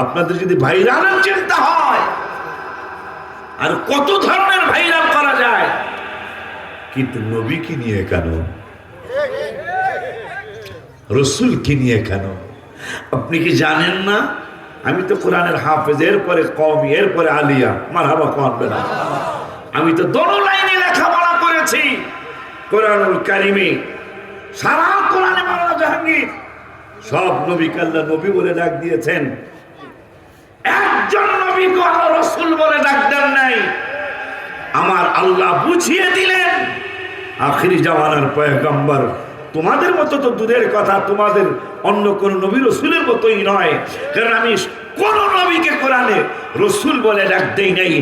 আপনাদের যদি ভাইরালের চিন্তা হয়, আর কত ধরনের ভাইরাল করা যায়? কিন্তু নবী কি নিয়ে কেন? রসুল কি নিয়ে কেন? আপনি কি জানেন না? আমি তো কোরআনের হাফেজ, এরপরে কম এরপরে আলিয়া আমার হাবা কমবে না আমি তো দোনো লাইনে লেখাপড়া করেছি। কোরআনুল কারিমে, সারা কোরআনে মাওলানা জাহাঙ্গীর সব নবী কাল্লা নবী বলে ডাক দিয়েছেন। একজন নবী আল্লাহ রসুল বলে ডাক দেন নাই। আমার আল্লাহ বুঝিয়ে দিলেন। আখিরি জামানার পয়গম্বর, তোমাদের মতো তো দূরের কথা, তোমাদের অন্য কোন নবী রসুলের মতোই নয়। কারণ আমি কোন নবীকে কোরআনে রসুল বলে ডাকতেই নেই।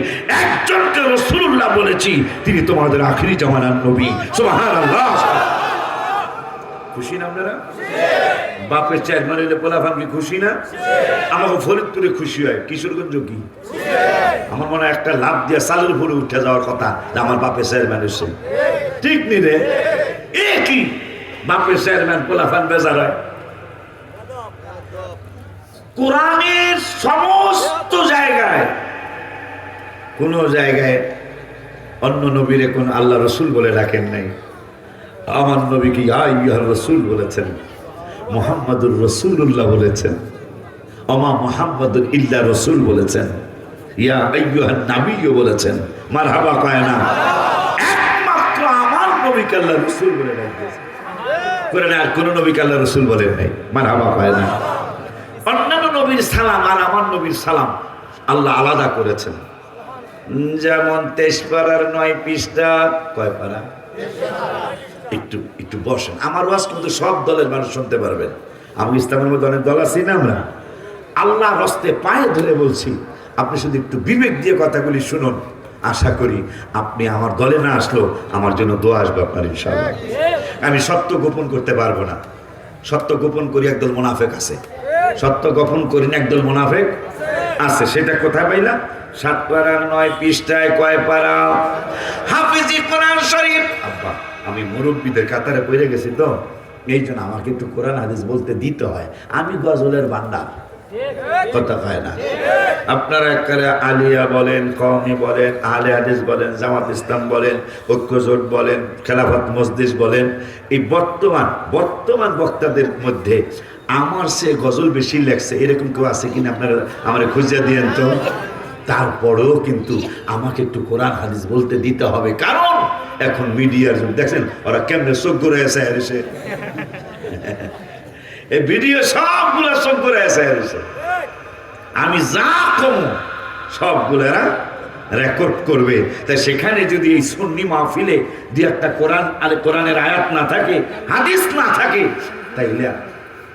একজনকে রসুল্লাহ বলেছি, তিনি তোমাদের আখিরি জামানার নবী। সুবহানাল্লাহ। খুশি না আপনারা? বাপের চেয়ারম্যান এলে পোলাফান খুশি না? আমাকে ফরিদপুরে খুশি হয়। কিশোরগঞ্জ কি? আমার মনে একটা লাভ দিয়ে সালের উপরে উঠে যাওয়ার কথা আমার বাপের চেয়ারম্যান এসে ঠিক নি রে? এ কি? বাপের চেয়ারম্যান পোলাফান বেজার হয়। কোরআনের সমস্ত জায়গায়, কোন জায়গায় অন্য নবীরে কোন আল্লাহ রসুল বলে রাখেন নাই। আমার নবীকে ইয়া রসুল বলেছেন? মোহাম্মদুর রসুল্লাহ বলেছেন। অমা মোহাম্মদুর ইল্লা রসুল বলেছেন। ইয়া আইয়ুহান নাবিও বলেছেন। মারহাবা কয় না একমাত্র আমার নবীকে আল্লাহ রসুল বলে ডাকিয়েছেন আর রসুল নাই। না অন্যান্য সালাম আর আমার সালাম আল্লাহ আলাদা করেছেন। যেমন তেজপাড়ার নয় পৃষ্ঠা। কয় পারা একটু একটু বসেন। আমার ওয়াজ কিন্তু সব দলের মানুষ শুনতে পারবেন। আমি ইসলামের মধ্যে অনেক দল আছি না আমরা? আল্লাহ রস্তে পায়ে ধরে বলছি, আপনি শুধু একটু বিবেক দিয়ে কথাগুলি শুনুন। আশা করি আপনি আমার দলে না আসলেও আমার জন্য দোয়া আসবে আপনার, ইনশাআল্লাহ। আমি সত্য গোপন করতে পারব না। সত্য গোপন করি একদল মোনাফেক আছে। সত্য গোপন করি না একদল মোনাফেক আছে। সেটা কোথায় পাইলাম? সাত পাড়ার নয় পৃষ্ঠায় কয় পাড়া হাফিজি কোরআন শরীফ। আব্বা। আমি মুরব্বীদের কাতারে পড়ে গেছি তো, এই জন্য আমাকে একটু কোরআন হাদিস বলতে দিতে হয়। আমি গজলের বান্ডার কথা হয় না। আপনারা একেবারে আলিয়া বলেন কমি বলেন আলে হাদিস বলেন, জামাত ইসলাম বলেন ঐক্যজোট বলেন, খেলাফত মসজিদ বলেন, এই বর্তমান বর্তমান বক্তাদের মধ্যে আমার সে গজল বেশি লেখছে, এরকম কেউ আছে কিনা আপনারা আমার খুঁজে দিয়েন তো? তারপরেও কিন্তু আমাকে একটু কোরআন হাদিস বলতে দিতে হবে। কারণ এখন মিডিয়ার যুগ। দেখছেন? ওরা কেমনে চোখ করে এসে এসে এই ভিডিও সবগুলো চোখ করে এসে এসে আমি যা কম সবগুলোরা রেকর্ড করবে। তাই সেখানে যদি এই সুন্নি মাহফিলে দু একটা কোরআন আরে কোরআনের আয়াত না থাকে হাদিস না থাকে তাইলে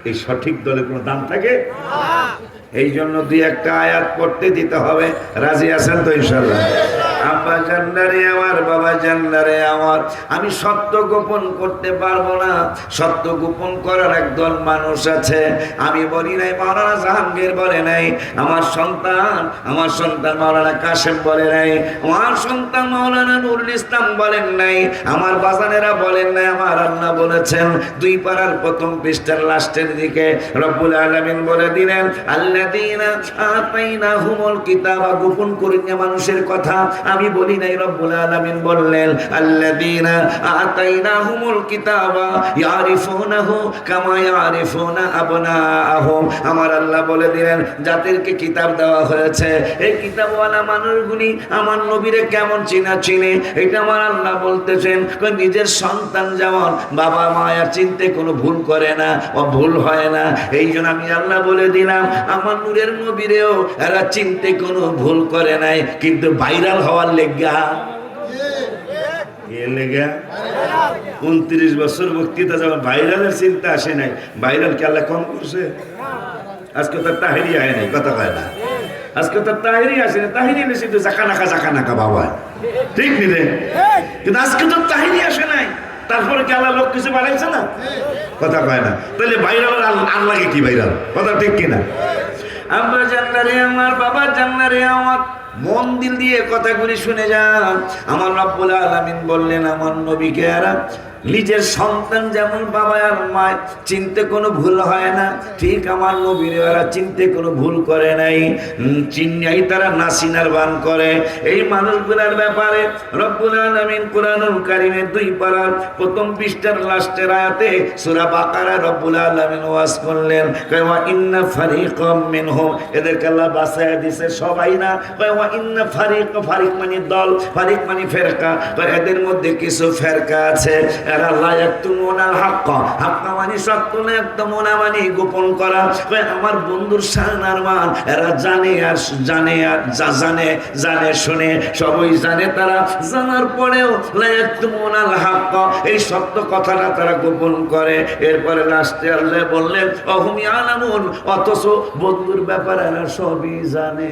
এই সঠিক দলে কোনো দাম থাকে? এই জন্য দুই একটা আয়াত পড়তে দিতে হবে। রাজি আছেন তো ইনশাল্লাহ আব্বা জান্নারে আমার, বাবা জান্নারে আমার। আমি সত্য গোপন করতে পারব না। সত্য গোপন করার একদল মানুষ আছে। আমি বলি নাই, মাওলানা জাহাঙ্গীর বলে নাই, আমার সন্তান আমার সন্তান মাওলানা কাশেম বলে নাই, আমার সন্তান মাওলানা নুরুল ইসলাম বলেন নাই, আমার বাজানেরা বলেন নাই, আমার আল্লাহ বলেছেন, দুই পাড়ার প্রথম পৃষ্ঠার লাস্টের দিকে রব্বুল আলামিন বলে দিলেন আল্লাহ আল্লাযীনা আতাইনাহুমুল কিতাবা, গোপন করিয়া মানুষের কথা আমি বলি নাই, রব্বুল আলামিন বললেন, আল্লাযীনা আতাইনাহুমুল কিতাবা ইয়ারিফুনাহু কামা ইয়ারিফুনা আবনাআহুম। আমার আল্লাহ বলে দিলেন যাদেরকে কিতাব দেওয়া হয়েছে। এই কিতাবওয়ালা মানুষগুলি আমার নবীরে কেমন চিনা চিনে এটা আমার আল্লাহ বলতেছেন নিজের সন্তান যেমন বাবা মায়া চিনতে কোনো ভুল করে না ও ভুল হয় না। এই জন্য আমি আল্লাহ বলে দিলাম, আমার নূরের নবীরেও এরা চিনতে কোনো ভুল করে নাই, কিন্তু ভাইরাল হওয়ার লেগা। উনত্রিশ বছর বক্তৃতা যখন ভাইরালের চিন্তা আসে নাই। ভাইরাল কি আল্লাহ কম করছে? আজকে তার তাহেরি আয় নাই, কথা কয় না। আজকে তার তাহেরি আসে না তাহেরি এনে শুধু জাকা নাকা জাকা নাকা বাবা। ঠিক নি রে? কিন্তু আজকে তো তাহেরি আসে নাই। তারপরে কি আল্লাহ লোক কিছু বাড়াইছে না? কথা কয় না। তাহলে ভাইরাল আর লাগে কি ভাইরাল? কথা ঠিক কিনা? আমরা জান্নারে আমার, বাবা জান্নারে আমার। মন দিল দিয়ে কথাগুলি শুনে যান। আমার রব্বুল আলামিন বললেন, আমার নবীকে আর নিজের সন্তান যেমন বাবা আর মা চিনতে কোনো ভুল হয় না ঠিক আমার নবীর ওরা চিনতে কোনো ভুল করে নাই। উম, চিন্নাই তারা নাসিনার বান করে। এই মানুষগুলার ব্যাপারে রব্বুল আলামিন কোরআনুল কারিমের দুই পারার প্রথম পৃষ্ঠার লাস্টের আয়াতে সূরা বাকারা রব্বুল আলামিন ওয়াজ করলেন কয় ওয়া ইন্না ফারিকাম মিনহুম। এদেরকে আল্লাহ বাসায় দিছে সবাই না কয় ওয়া ইন্না ফারিক ফারিক মানে দল ফারিক মানে ফেরকা। এদের মধ্যে কিছু ফেরকা আছে। এরা লা ইয়াকতুমুনাল হক হক মানে সত্য না মানে গোপন করা? আমার বন্ধুর শান মান এরা জানে আর জানে আর যা জানে জানে শুনে। সবই জানে তারা। জানার পরেও লা ইয়াকতুমুনাল হক এই সত্য কথাটা তারা গোপন করে। এরপরে লাস্টে আল্লাহ বললেন অহুম ইয়ালামুন? অথচ বন্ধুর ব্যাপারে এরা সবই জানে।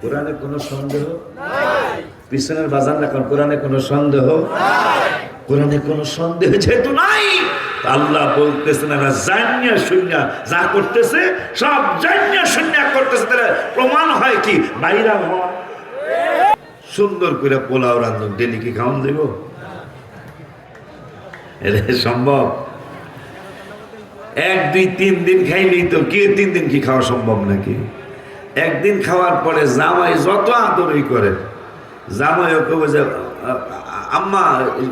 কোরআনে কোনো সন্দেহ? পিছনের বাজার এখন কোরআনে কোনো সন্দেহ? কোরআনে কোনো সন্দেহ যেহেতু নাই আল্লাহ বলতেছেন এরা জানিয়া শূন্য যা করতেছে, সব জানিয়া শূন্য করতেছে। তাহলে প্রমাণ হয় কি? বাইরা হওয়া। সুন্দর করে পোলাও রান্ধন ডেলি কি খাওয়ান দেব? এটা সম্ভব? এক, দুই, তিন দিন খাইলেই তো কে, তিন দিন কি খাওয়া সম্ভব নাকি? একদিন খাওয়ার পরে জামাই যত আদরই করে জামাই ওকে বোঝে আম্মা,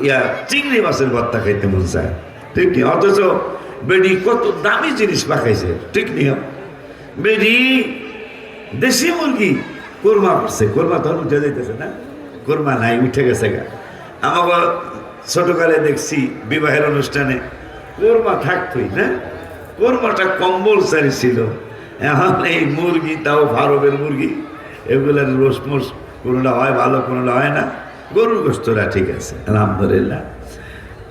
ইয়া, চিংড়ি মাছের ভর্তা খাইতে মন চায়। ঠিক নেই অথচ বেডি কত দামি জিনিস পাকাইছে, ঠিক নেই বেডি দেশি মুরগি, কোরমা করছে কোরমা তখন উঠে যাইতেছে না। কোরমা নাই, উঠে গেছে গা। আমাকে ছোটকালে দেখছি বিবাহের অনুষ্ঠানে কোরমা থাকতোই, না? কোরমাটা কম্বলসারি ছিল। এখন এই মুরগি, তাও ফারবের মুরগি, এগুলোর রোস মোস কোনোটা হয় ভালো, কোনোটা হয় না। গরুর গোস্তরা ঠিক আছে, আলহামদুলিল্লাহ।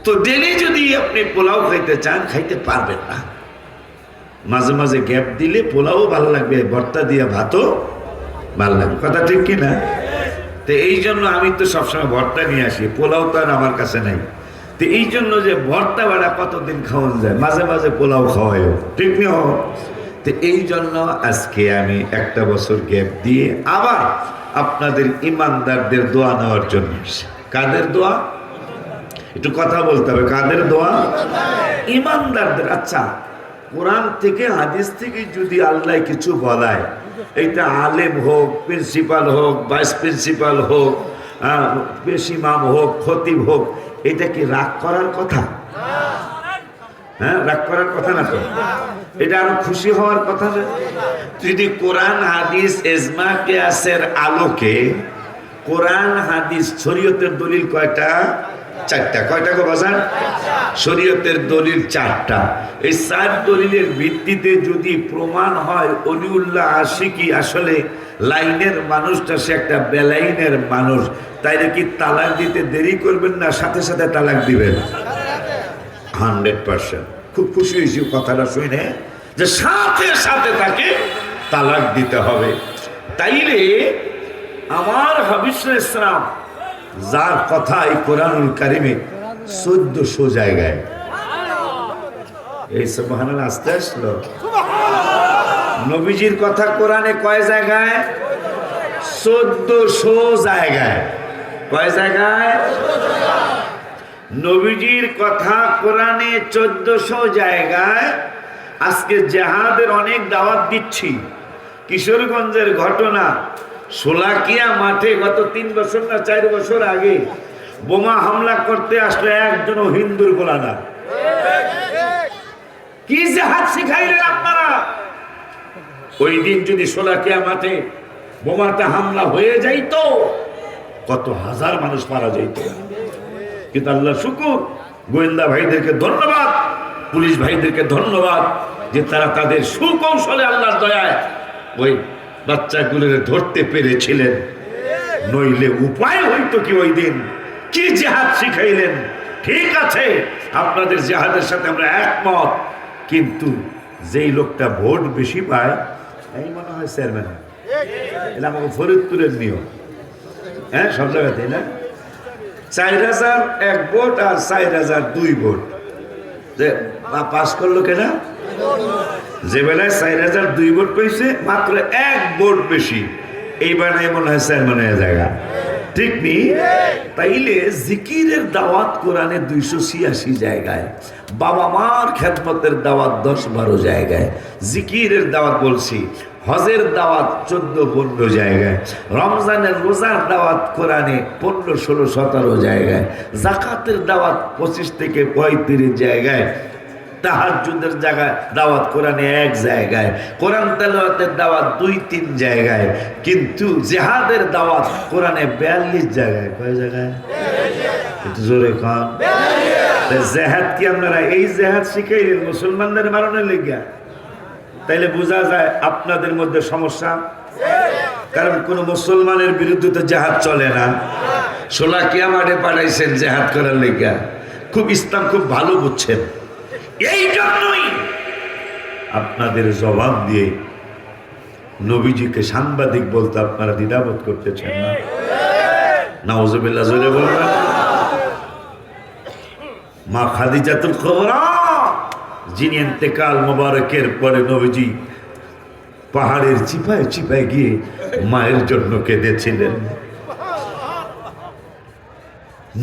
তো ডেলি যদি আপনি পোলাও খাইতে চান, খাইতে পারবেন না। মাঝে মাঝে গ্যাপ দিলে পোলাও ভালো লাগবে, ভর্তা দিয়ে ভাতও ভালো লাগবে। কথা ঠিক কি না? তো এই জন্য আমি তো সবসময় ভর্তা নিয়ে আসি, পোলাও তো আর আমার কাছে নাই। তো এই জন্য যে ভর্তা বাড়া কতদিন খাওয়ান যায়, মাঝে মাঝে পোলাও খাওয়াইও ঠিক না? তো এই জন্য আজকে আমি একটা বছর গ্যাপ দিয়ে আবার আপনাদের ইমানদারদের দোয়া নেওয়ার জন্য। কাদের দোয়া? একটু কথা বলতে হবে, কাদের দোয়া? ইমানদারদের। আচ্ছা কোরআন থেকে হাদিস থেকে যদি আল্লাহ কিছু বলায়, এইটা আলেম হোক, প্রিন্সিপাল হোক, ভাইস প্রিন্সিপাল হোক পেশিমাম হোক, খতিব হোক, এটা কি রাগ করার কথা? হ্যাঁ রাগ করার কথা না তো? এটা আরও খুশি হওয়ার কথা না? যদি কোরআন হাদিস এজমা কেয়াসের আলোকে কোরআন হাদিস শরীয়তের দলিল কয়টা? চারটা। কয়টা গো বাজার শরীয়তের দলিল চারটা। এই চার দলিলের ভিত্তিতে যদি প্রমাণ হয়, অলিউল্লাহ আশিকি আসলে লাইনের মানুষটা, সে একটা বেলাইনের মানুষ। তাইলে কি তালাক দিতে দেরি করবেন না সাথে সাথে তালাক দিবেন? Hundred percent. খুব খুশি হয়েছি কথাটা শুনে যে সাথে সাথে তাকে তালাক দিতে হবে। তাইলে আমার হাবিসুল ইসলাম যার কথা এই কোরআনুল কারিমে চোদ্দশো জায়গায়। এই সব আসতে আসলো। নবীজির কথা কোরআনে কয় জায়গায়? চোদ্দশো জায়গায়। কয় জায়গায়? নবীজির কথা কোরআনে চোদ্দশো জায়গায় আজকে জেহাদের অনেক দাওয়াত দিচ্ছি। কিশোরগঞ্জের ঘটনা। সোলাকিয়া মাঠে গত তিন বছর না চার বছর আগে বোমা হামলা করতে আসলো একজন হিন্দুর গোলা না কি জেহাদ শিখাইলেন আপনারা? ওই দিন যদি সোলাকিয়া মাঠে বোমাটা হামলা হয়ে যাইতো, কত হাজার মানুষ মারা যাইত। কিন্তু আল্লাহ শুকুর, গোয়েন্দা ভাইদেরকে ধন্যবাদ, পুলিশ ভাইদেরকে ধন্যবাদ যে তারা তাদের সুকৌশলে আল্লাহর দয়ায় ওই বাচ্চাগুলোর ধরতে পেরেছিলেন। নইলে উপায় হইতো কি ওই দিন? কি জেহাদ শিখাইলেন? ঠিক আছে, আপনাদের জেহাদের সাথে আমরা একমত। কিন্তু যেই লোকটা ভোট বেশি পায়, এই মনে হয় চেয়ারম্যান এটা আমাকে ফরিদপুরের নিয়ম। হ্যাঁ সব জায়গাতে না? চার হাজার এক ভোট আর চার হাজার দুই ভোট। পাস করল কেনা? যে বেলায় চার হাজার দুই ভোট পেয়েছে, মাত্র এক ভোট বেশি। এইবার মনে হয় চেয়ারম্যানের জায়গা ঠিক নি? তাইলে জিকিরের দাওয়াত কোরআনে দুইশো ছিয়াশি জায়গায়, বাবা মার খেদমতের দাওয়াত দশ বারো জায়গায়, জিকিরের দাওয়াত বলছি, হজের দাওয়াত চোদ্দ পনেরো জায়গায়, রমজানের রোজার দাওয়াত কোরআনে পনেরো, ষোলো, সতেরো জায়গায়, জাকাতের দাওয়াত পঁচিশ থেকে পঁয়ত্রিশ জায়গায় তাহাজুদের জায়গায় দাওয়াত কোরআনে এক জায়গায়, কোরআন তেলাওয়াতের দাওয়াত দুই তিন জায়গায়, কিন্তু জেহাদের দাওয়াত কোরআনে বিয়াল্লিশ জায়গায়। কয় জায়গায়? জোরে খান জেহাদ কি আপনারা এই জেহাদ শিখাইলেন মুসলমানদের মারণের লেগিয়া? তাইলে বোঝা যায় আপনাদের মধ্যে সমস্যা। কারণ কোন মুসলমানের বিরুদ্ধে তো জেহাদ চলে না। সোলা কিয়ামাটে পাঠাইছেন জেহাদ করার লেগিয়া। খুব ইসলাম খুব ভালো বুঝছেন। এই জন্যই আপনাদের জবাব দিয়ে নবীজিকে সাংবাদিক বলতে আপনারা দ্বিধাবোধ না? বলবেন। মা খাদিজাতুল খবরা, যিনি ইন্তেকাল মোবারকের পরে নবীজি পাহাড়ের চিপায় চিপায় গিয়ে মায়ের জন্য কেঁদেছিলেন।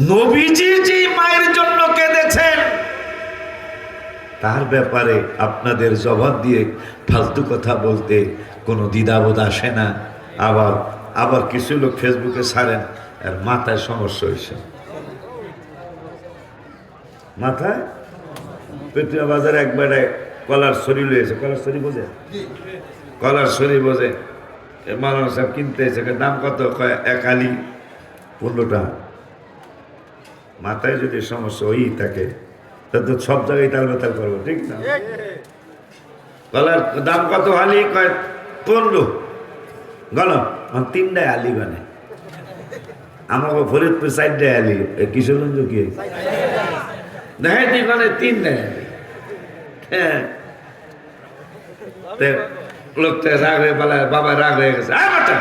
নবীজি যে মায়ের জন্য কেঁদেছেন তার ব্যাপারে আপনাদের জবাব দিয়ে ফালতু কথা বলতে কোনো দ্বিধাবোধ আসে না। আবার আবার কিছু লোক ফেসবুকে ছাড়েন আর মাথায় সমস্যা হয়েছে। মাথায়? পেটুয়া বাজারে একবারে কলার শরীর লয়েছে কলার শরীর বোঝে? কলার শরীর বোঝে। এ মালানা সাহেব কিনতে এসে দাম কত? কয় এক আলি পনেরোটা মাথায় যদি সমস্যা হয়েই থাকে তা সব জায়গায় তাল বেতাল করব, ঠিক না? কলার দাম কত আলি কয়, পনেরো। আমার তিনটায় আলি মানে। আমাকে ফরিদপুর চারটায় আলি কিশোরগঞ্জ কি? তুই মানে তিনটায় হ্যাঁ। লোকটা রাগ হয়ে পালায় বাবা রাগ হয়ে গেছে। আয় বাটা!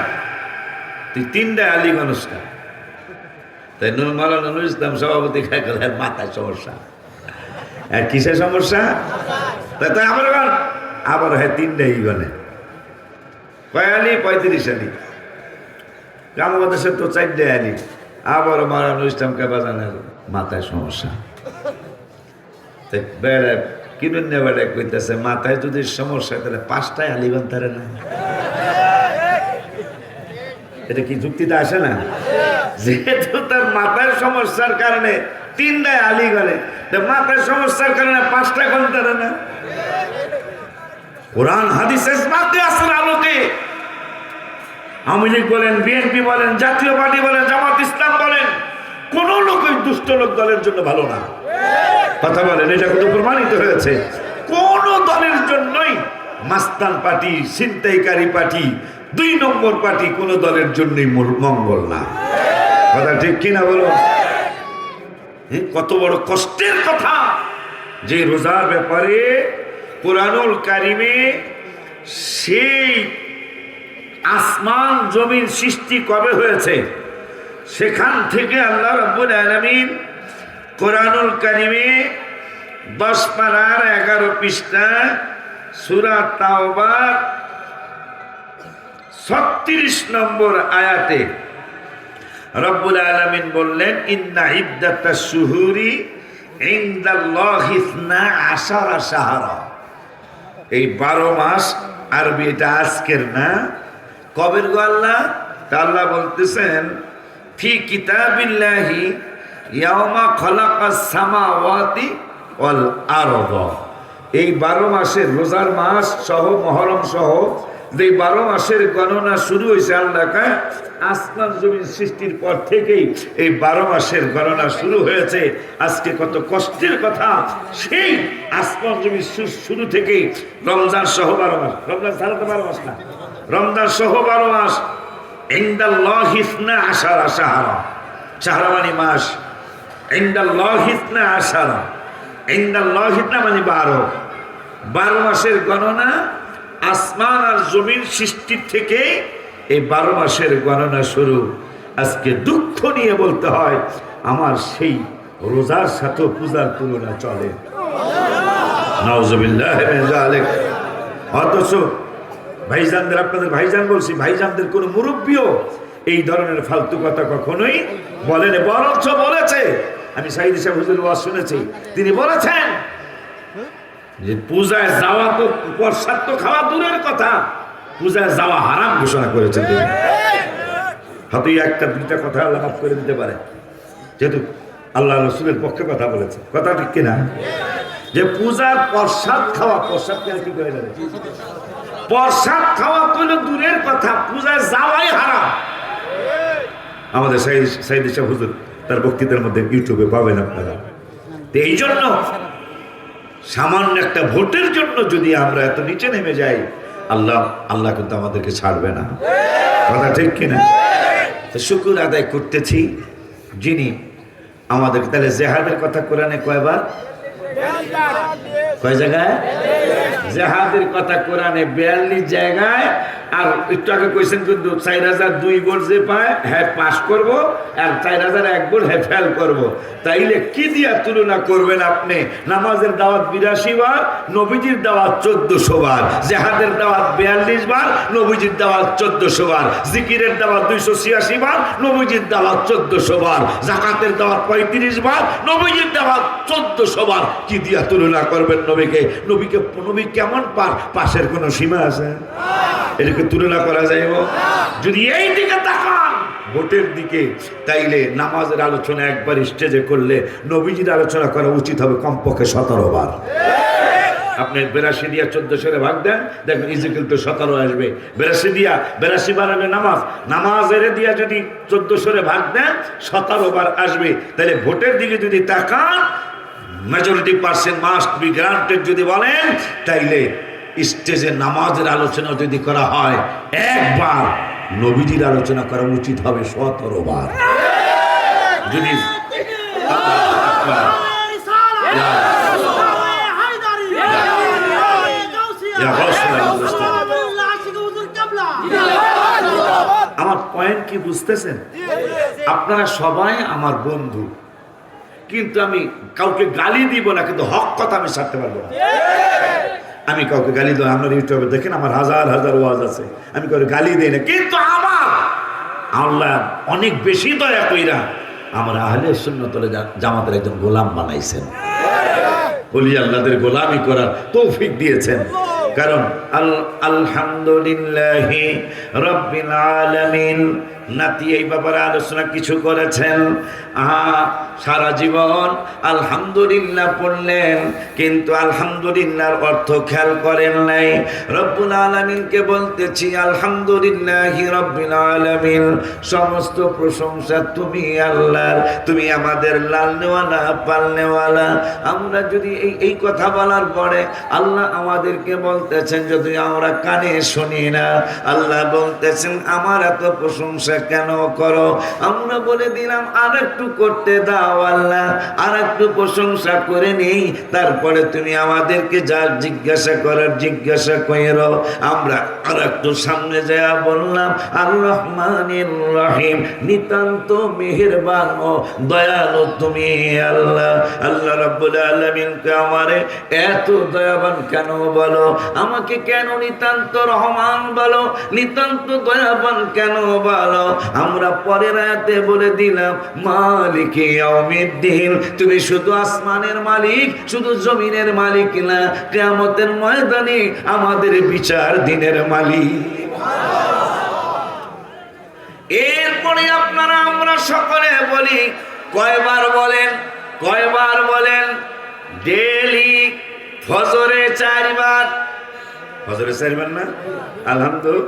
তুই তিনটায় আলি মানুষটা তাই নুর মালানা নুর ইসলাম সভাপতি গেল মাথায় সমস্যা। কিসের সমস্যা? তাই আমার এবার আবার হয় তিনটাই গনে কয় আলি পঁয়ত্রিশ আলি। গ্রামবাদেশের তো চারটে আলি। আবার মারানো ইসলামকে বাজানোর মাথায় সমস্যা। তাই কিনুন কইতেছে, মাথায় যদি সমস্যা তাহলে পাঁচটায় আলি বানতারে না। এটা কি যুক্তিতে আসে না? যেহেতু তার মাথায় সমস্যার কারণে তিনটায় আলি গলে। তো মাথায় সমস্যার কারণে পাঁচটা ঘন্টারে না। কোরআন, হাদিস ইসমাতে আসেন আলোকে। বলেন, বিএনপি বলেন, জাতীয় পার্টি বলেন, জামাত ইসলাম বলেন, কোন লোকই দুষ্ট লোক দলের জন্য ভালো না। কথা বলেন, এটা কিন্তু প্রমাণিত হয়েছে। কোন দলের জন্যই মাস্তান পার্টি, ছিনতাইকারী পার্টি, দুই নম্বর পার্টি কোন দলের জন্যই মঙ্গল না। কথা ঠিক কিনা বলো কত বড় কষ্টের কথা। যে রোজার ব্যাপারে কোরআনুল কারিমে সেই আসমান জমিন সৃষ্টি কবে হয়েছে, সেখান থেকে আল্লাহ রব্বুল আলমিন কোরআনুল কারিমে দশ পাড়ার এগারো পৃষ্ঠা সুরা তাওবার ছত্রিশ নম্বর আয়াতে রব্বুল আলমিন বললেন, ইন্না ইদ্দাতা সুহুরি আশারা সাহারা এই বারো মাস আরবি এটা আজকের না? কবের গো আল্লাহ? তা আল্লাহ বলতেছেন, ফি কিতাবিল্লাহি ইয়াউমা খলাকাস সামাওয়াতি ওয়াল আরদ। এই বারো মাসের রোজার মাস সহ, মহরম সহ যে বারো মাসের গণনা শুরু হয়েছে আল্লাহ আসমান জমিন সৃষ্টির পর থেকেই এই বারো মাসের গণনা শুরু হয়েছে। আজকে কত কষ্টের কথা, সেই আসমান জমিন শুরু থেকেই রমজান সহ বারো মাস। রমজান ছাড়া তো বারো মাস না। রমজান সহ বারো মাস মাস আশারা। মানে বারো। বারো মাসের গণনা আসমান আর জমিন সৃষ্টির থেকে এই বারো মাসের গণনা শুরু। আজকে দুঃখ নিয়ে বলতে হয়, আমার সেই রোজার সাথে পূজার তুলনা চলে। অথচ ভাইজানদের, আপনাদের ভাইজান বলছি, ভাইজানদের কোনো মুরব্বীও এই ধরনের ফালতু কথা কখনোই বলেন, বরঞ্চ বলেছে। আমি সাইদ সাহেব হুজুর শুনেছি, তিনি বলেছেন যে পূজায় যাওয়া তো প্রসাদ তো খাওয়া দূরের কথা। পূজায় যাওয়া হারাম ঘোষণা করেছেন হয়তো একটা দুইটা কথা আল্লাহ মাফ করে দিতে পারে। যেহেতু আল্লাহ রসুলের পক্ষে কথা বলেছে। কথা ঠিক কিনা? যে পূজার প্রসাদ খাওয়া, প্রসাদ কেন কি করে যাবে প্রসাদ খাওয়া তো দূরের কথা। পূজায় যাওয়াই হারাম। আমাদের সাইদ সাইদ ইসা হুজুর, তার বক্তৃতার মধ্যে ইউটিউবে পাবেন আপনারা। তো এই জন্য সামান্য একটা ভোটের জন্য যদি আমরা এত নিচে নেমে যাই, আল্লাহ আল্লাহ কিন্তু আমাদেরকে ছাড়বে না। কথা ঠিক কিনা? শুকুর আদায় করতেছি। যিনি আমাদেরকে, তাহলে জেহাদের কথা কোরআনে কয়বার? কয় জায়গায়? জেহাদের কথা কোরআনে বিয়াল্লিশ জায়গায় আর একটু আগে কইছেন কিন্তু চার হাজার দুই গোল যে পায় হ্যাঁ পাস করব, আর চার হাজার এক গোল হ্যাঁ ফেল করব। তাইলে কি দিয়া তুলনা করবেন আপনি? নামাজের দাওয়াত বিরাশি বার, নবীজির দাওয়াত চোদ্দশো বার, জেহাদের দাওয়াত বিয়াল্লিশ বার, নবীজির দাওয়াত চোদ্দশো বার, জিকিরের দাওয়াত দুইশো ছিয়াশি বার, নবীজির দাওয়াত চোদ্দশো বার, জাকাতের দাওয়াত পঁয়ত্রিশ বার, নবীজির দাওয়াত চোদ্দশো বার। কি দিয়া তুলনা করবেন নবীকে? নবীকে, নবী কেমন পার? পাশের কোনো সীমা আছে? এটাকে তুলনা করা যাইব যদি এই দিকে তাকান, ভোটের দিকে তাইলে নামাজের আলোচনা একবার স্টেজে করলে নবীজির আলোচনা করা উচিত হবে কমপক্ষে সতেরো বার। আপনি বেরাশি দিয়া চোদ্দ সালে ভাগ দেন, দেখবেন ইজিকেল তো সতেরো আসবে। বেরাশি দিয়া বেরাশি বার হবে নামাজ। নামাজের দিয়া যদি চোদ্দ সরে ভাগ দেন, সতেরো বার আসবে। তাহলে ভোটের দিকে যদি তাকান majority percent must be granted যদি বলেন, তাইলে স্টেজে নামাজের আলোচনা যদি করা হয়, একবার নবীজির আলোচনা করা উচিত হবে সতেরো বার। যদি আমার পয়েন্ট কি বুঝতেছেন? আপনারা সবাই আমার বন্ধু। কিন্তু আমি কাউকে গালি দিব না, কিন্তু হক কথা আমি ছাড়তে পারব না। আমি কাউকে গালি দেবো আপনার ইউটিউবে দেখেন আমার হাজার হাজার ওয়াজ আছে। আমি কাউকে গালি দিই না। কিন্তু আমার, আল্লাহ অনেক বেশি দয়া কইরা আমার আহলে সুন্নতলে জামাতের একজন গোলাম বানাইছেন। বলি আল্লাহদের গোলামি করার তৌফিক দিয়েছেন। কারণ আল আলহামদুলিল্লাহ রব্বিল আলামিন নাতি এই ব্যাপারে আলোচনা কিছু করেছেন। আহা, সারা জীবন আলহামদুলিল্লাহ পড়লেন, কিন্তু আলহামদুলিল্লাহর অর্থ খেয়াল করেন নাই। রব্বুল আলমিনকে বলতেছি, আলহামদুলিল্লাহ রব্বিল আলমিন, সমস্ত প্রশংসা তুমি আল্লাহর, তুমি আমাদের লালনেওয়ালা, পালনেওয়ালা। আমরা যদি এই এই কথা বলার পরে আল্লাহ আমাদেরকে বলতেছেন, যদি আমরা কানে শুনি না, আল্লাহ বলতেছেন, আমার এত প্রশংসা কেন করো? আমরা বলে দিলাম আর একটু করতে দাও আল্লাহ আর একটু প্রশংসা করে নেই। তারপরে তুমি আমাদেরকে যা জিজ্ঞাসা করার জিজ্ঞাসা করো। আমরা আর একটু সামনে যাওয়া বললাম রহমানির রহিম নিতান্ত মেহেরবান ও দয়ালু তুমি আল্লাহ। আল্লাহ রাব্বুল আলামিনকে আমারে এত দয়াবান কেন বলো? আমাকে কেন নিতান্ত রহমান বলো? নিতান্ত দয়াবান কেন বলো? আমরা পরের আয়াতে বলে দিলাম, মালিক দিন তুমি শুধু আসমানের মালিক, শুধু জমিনের মালিক না, কেয়ামতের ময়দানে আমাদের বিচার দিনের মালিক। এরপরে আপনারা, আমরা সকলে বলি, কয়বার বলেন কয়বার বলেন ডেলি ফজরে চারবার ফজরে চারবার না? আলহামদুলিল্লাহ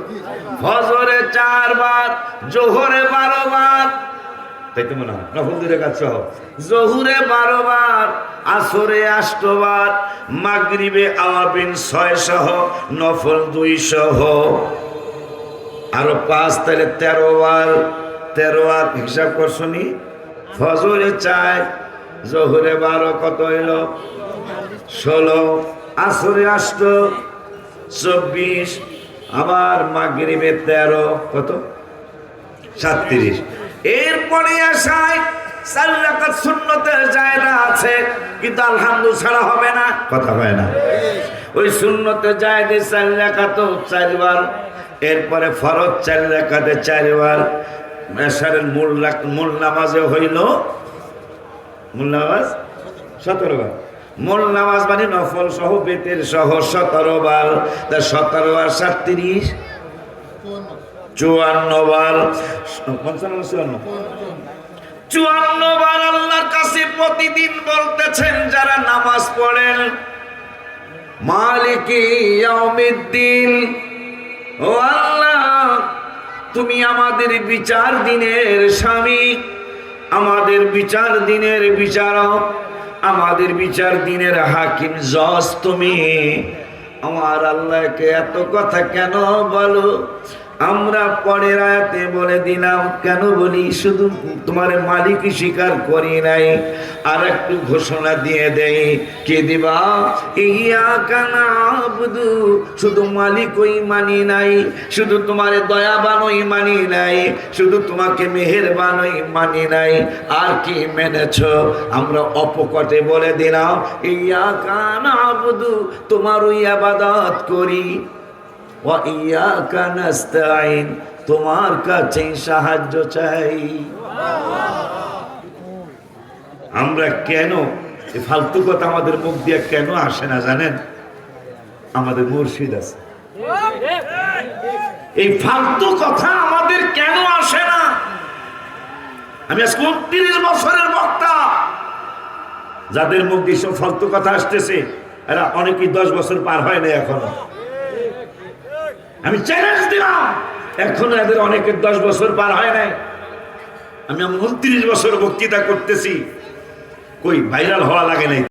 ফজরে চারবার জোহরে বারো বার তাই তো মনে হয়, নফল দূরে কাজ সহ জহুরে বারো বার আসরে আষ্টবার মাগরিবে আওয়াবিন ছয় সহ, নফল দুই সহ। আরও পাঁচ তাহলে তেরো বার তেরো বার হিসাব করছনি ফজরে চার, জহুরে বারো, কত হইল? ষোলো, আসরে আষ্ট চব্বিশ, আবার মাগরিবে তেরো, কত? সাতত্রিশ। এরপরে আসায় শূন্যতের জায়গা আছে, কিন্তু ছাড়া হবে না, কথা না। ওই শূন্যতে যায় যে চার রাকাত চারবার, এরপরে ফরজ চার রাকাতে চারবার এশারের মূল মূল নামাজে হইল, মূল নামাজ সতেরো বার। মূল নামাজ মানে নফল সহ বেতের সহ সতেরো বার। তা সতেরো বার সাতত্রিশ? চুয়ান্ন বার। পঞ্চান্ন চুয়ান্ন? চুয়ান্ন বার আল্লাহর কাছে প্রতিদিন বলতেছেন, যারা নামাজ পড়েন, মালিকি ইয়াউমিদ্দিন। ও আল্লাহ, তুমি আমাদের বিচার দিনের স্বামী, আমাদের বিচার দিনের বিচারক। আমাদের বিচার দিনের হাকিম জজ তুমি। আমার আল্লাহকে এত কথা কেন বলো? আমরা পরের আয়াতে বলে দিলাম, কেন বলি, শুধু তোমার মালিকই স্বীকার করি নাই। আর একটু ঘোষণা দিয়ে দেই, কে দিবা? ইয়া কানা আবদু শুধু মানি নাই, শুধু তোমার দয়াবানই মানি নাই, শুধু তোমাকে মেহেরবানই মানি নাই। আর কি মেনেছ? আমরা অপকটে বলে দিলাম ইয়া কানা তোমার ওই আবাদত করি। ওয়া তোমার কাছে সাহায্য চাই। আমরা কেন, এই ফালতু কথা আমাদের মুখ দিয়ে কেন আসে না জানেন? আমাদের মুর্শিদ আছে। এই ফালতু কথা আমাদের কেন আসে না? আমি আজকে উনত্রিশ বছরের বক্তা। যাদের মুখ দিয়ে সব ফালতু কথা আসতেছে, এরা অনেকেই দশ বছর পার হয় না এখনও। আমি চ্যালেঞ্জ দিলাম। এখনও এদের অনেকের দশ বছর পার হয় নাই। আমি উনত্রিশ বছর বক্তৃতা করতেছি। কই ভাইরাল হওয়া লাগে নাই।